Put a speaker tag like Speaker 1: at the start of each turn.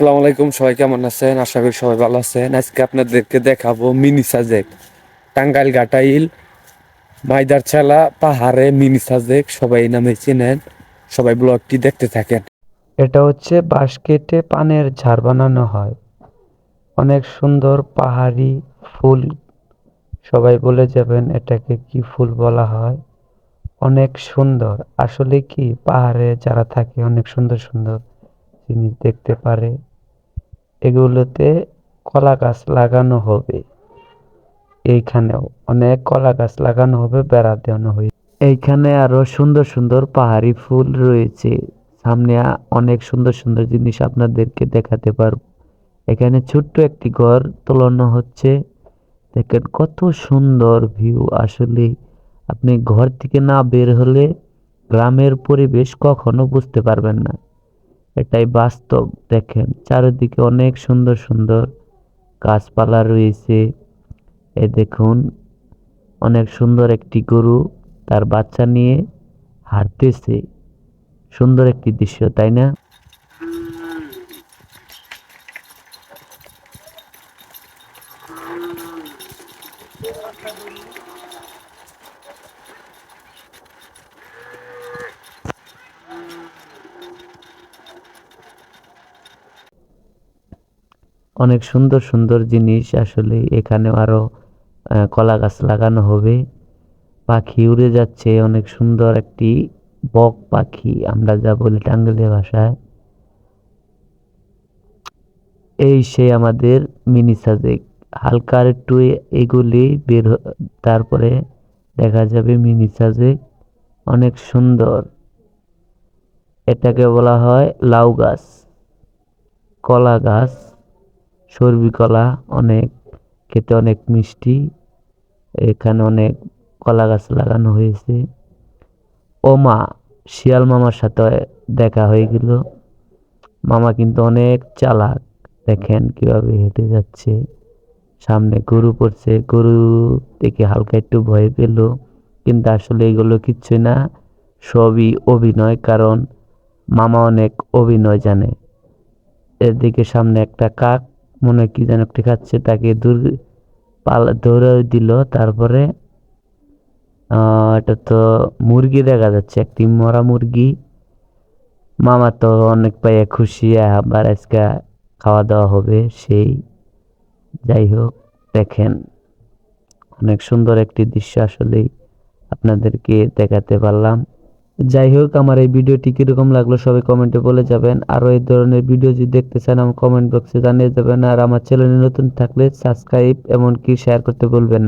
Speaker 1: আসসালামু আলাইকুম, সবাই কেমন আছেন? আশা করি সবাই ভালো আছেন। আজকে আপনাদেরকে দেখাবো মিনি সাজেক। টাঙ্গাইল ঘাটাইল মাইদার ছালা পাহাড়ে মিনি সাজেক, সবাই নামে চিনেন। সবাই ব্লগটি দেখতে থাকেন।
Speaker 2: এটা হচ্ছে বাঁশ কেটে পানের ঝাড় বানানো হয়। অনেক সুন্দর পাহাড়ি ফুল। সবাই বলে যাবেন এটাকে কি ফুল বলা হয়। অনেক সুন্দর। আসলে কি? পাহাড়ে যারা থাকে অনেক সুন্দর সুন্দর জিনিস দেখতে পারে। এগুলোতে কলা গাছ লাগানো হবে। এইখানেও অনেক কলা গাছ লাগানো হবে, বেড়া দেওয়ানো হয়েছে এইখানে আরও সুন্দর সুন্দর পাহাড়ি ফুল রয়েছে। সামনে অনেক সুন্দর সুন্দর জিনিস আপনাদেরকে দেখাতে পারব। এখানে ছোট্ট একটি ঘর তোলানো হচ্ছে। দেখেন কত সুন্দর ভিউ। আসলে আপনি ঘর থেকে না বের হলে গ্রামের পরিবেশ কখনো বুঝতে পারবেন না। এটাই বাস্তব, দেখেন। চারিদিকে অনেক সুন্দর সুন্দর গাছপালা রয়েছে। এ দেখুন, অনেক সুন্দর একটি গরু তার বাচ্চা নিয়ে হাঁটতেছে। সুন্দর একটি দৃশ্য, তাই না? অনেক সুন্দর সুন্দর জিনিস আসলে এখানে আরও আহ, কলা গাছ লাগানো হবে। পাখি উড়ে যাচ্ছে অনেক সুন্দর একটি বক পাখি আমরা যা বলি টাঙ্গাইলের ভাষায়। এই সে আমাদের মিনি সাজেক। হালকা একটু এগুলি বের তারপরে দেখা যাবে মিনি সাজেক। অনেক সুন্দর। এটাকে বলা হয় লাউ গাছ কলা গাছ। সর্বি কলা অনেক, খেতে অনেক মিষ্টি। এখানে অনেক কলা গাছ লাগানো হয়েছে। ও মা, শিয়াল মামার সাথে দেখা হয়ে গেল। মামা কিন্তু অনেক চালাক। দেখেন কীভাবে হেঁটে যাচ্ছে। সামনে গরু পড়ছে। গরু দেখে হালকা একটু ভয় পেল। কিন্তু আসলে এগুলো কিচ্ছু না, সবই অভিনয়। কারণ মামা অনেক অভিনয় জানে। এদিকে সামনে একটা কাক মনে কি যেন একটা খাচ্ছে, তাকে দূর পালা দৌড়ে দিল। তারপরে এটা তো মুরগি দেখা যাচ্ছে, একটি মরা মুরগি। মামা তো অনেক পাইয়া খুশি, আবার আজকে খাওয়া দাওয়া হবে সেই। যাই হোক, দেখেন, অনেক সুন্দর একটি দৃশ্য আসলেই আপনাদেরকে দেখাতে পারলাম। যাই হোক আমার এই ভিডিওটি কীরকম লাগল সবাই কমেন্টে বলে যাবেন আর এই ধরনের ভিডিও যদি দেখতে চান, আমার কমেন্ট বক্সে জানিয়ে যাবেন আর আমার চ্যানেলে নতুন থাকলে সাবস্ক্রাইব, এমনকি শেয়ার করতে বলবেন।